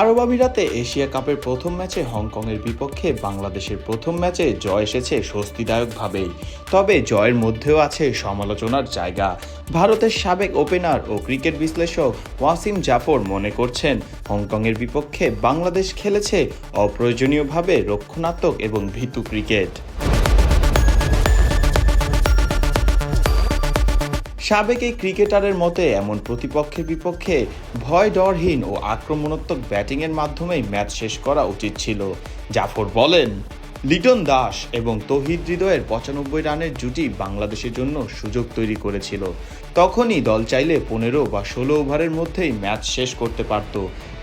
আরব আমিরাতে এশিয়া কাপের প্রথম ম্যাচে হংকংয়ের বিপক্ষে বাংলাদেশের প্রথম ম্যাচে জয় এসেছে স্বস্তিদায়কভাবেই। তবে জয়ের মধ্যেও আছে সমালোচনার জায়গা। ভারতের সাবেক ওপেনার ও ক্রিকেট বিশ্লেষক ওয়াসিম জাফর মনে করছেন, হংকংয়ের বিপক্ষে বাংলাদেশ খেলেছে অপ্রয়োজনীয়ভাবে রক্ষণাত্মক এবং ভীতু ক্রিকেট। সাবেক এই ক্রিকেটারের মতে, এমন প্রতিপক্ষের বিপক্ষে ভয়, ডরহীন ও আক্রমণাত্মক ব্যাটিংয়ের মাধ্যমেই ম্যাচ শেষ করা উচিত ছিল। জাফর বলেন, লিটন দাস এবং তহিদ হৃদয়ের পঁচানব্বই রানের জুটি বাংলাদেশের জন্য সুযোগ তৈরি করেছিল। তখনই দল চাইলে পনেরো বা ষোলো ওভারের মধ্যেই ম্যাচ শেষ করতে পারত,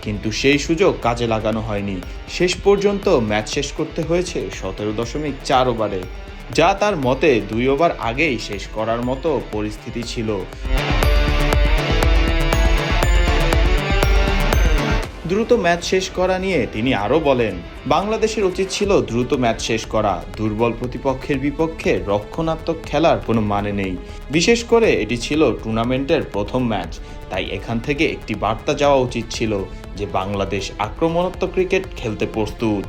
কিন্তু সেই সুযোগ কাজে লাগানো হয়নি। শেষ পর্যন্ত ম্যাচ শেষ করতে হয়েছে সতেরো দশমিক চার ওভারে। যা তার মতে দুই ওভার আগেই শেষ করার মতো পরিস্থিতি ছিল। দ্রুত ম্যাচ শেষ করা নিয়ে তিনি আরও বলেন, বাংলাদেশের উচিত ছিল দ্রুত ম্যাচ শেষ করা। দুর্বল প্রতিপক্ষের বিপক্ষে রক্ষণাত্মক খেলার কোনো মানে নেই। বিশেষ করে এটি ছিল টুর্নামেন্টের প্রথম ম্যাচ, তাই এখান থেকে একটি বার্তা যাওয়া উচিত ছিল যে বাংলাদেশ আক্রমণাত্মক ক্রিকেট খেলতে প্রস্তুত।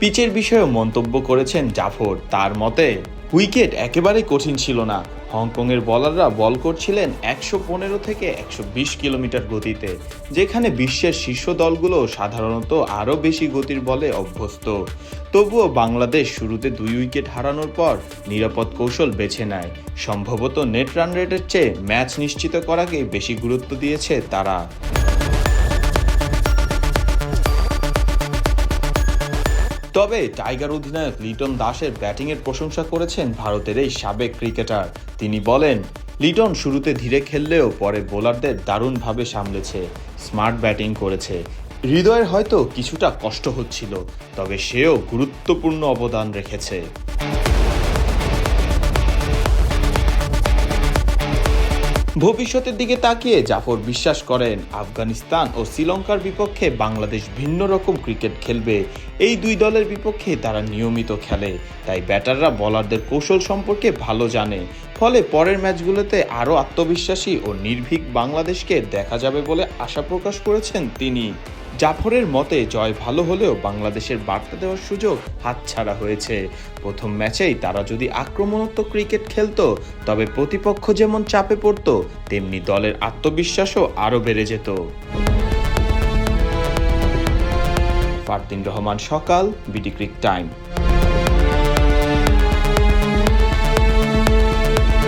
পিচের বিষয়েও মন্তব্য করেছেন জাফর। তার মতে, উইকেট একেবারেই কঠিন ছিল না। হংকংয়ের বলাররা বল করছিলেন একশো পনেরো থেকে একশো বিশ কিলোমিটার গতিতে, যেখানে বিশ্বের শীর্ষ দলগুলো সাধারণত আরও বেশি গতির বলে অভ্যস্ত। তবুও বাংলাদেশ শুরুতে দুই উইকেট হারানোর পর নিরাপদ কৌশল বেছে নেয়। সম্ভবত নেট রান রেটের চেয়ে ম্যাচ নিশ্চিত করাকে বেশি গুরুত্ব দিয়েছে তারা। তবে টাইগার অধিনায়ক লিটন দাসের ব্যাটিংয়ের প্রশংসা করেছেন ভারতের এই সাবেক ক্রিকেটার। তিনি বলেন, লিটন শুরুতে ধীরে খেললেও পরে বোলারদের দারুণভাবে সামলেছে, স্মার্ট ব্যাটিং করেছে। হৃদয়ের হয়তো কিছুটা কষ্ট হচ্ছিল, তবে সেও গুরুত্বপূর্ণ অবদান রেখেছে। ভবিষ্যতের দিকে তাকিয়ে জাফর বিশ্বাস করেন, আফগানিস্তান ও শ্রীলঙ্কার বিপক্ষে বাংলাদেশ ভিন্ন রকম ক্রিকেট খেলবে। এই দুই দলের বিপক্ষে তারা নিয়মিত খেলে, তাই ব্যাটাররা বলারদের কৌশল সম্পর্কে ভালো জানে। ফলে পরের ম্যাচগুলোতে আরও আত্মবিশ্বাসী ও নির্ভীক বাংলাদেশকে দেখা যাবে বলে আশা প্রকাশ করেছেন তিনি। জাফরের মতে জয় ভালো হলেও বাংলাদেশের বার্তা দেওয়ার সুযোগ হাতছাড়া হয়েছে। প্রথম ম্যাচেই তারা যদি আক্রমণাত্মক ক্রিকেট খেলত, তবে প্রতিপক্ষ যেমন চাপে পড়ত, তেমনি দলের আত্মবিশ্বাসও আরও বেড়ে যেত। ফারদিন রহমান সকাল, বিডি ক্রিক টাইম।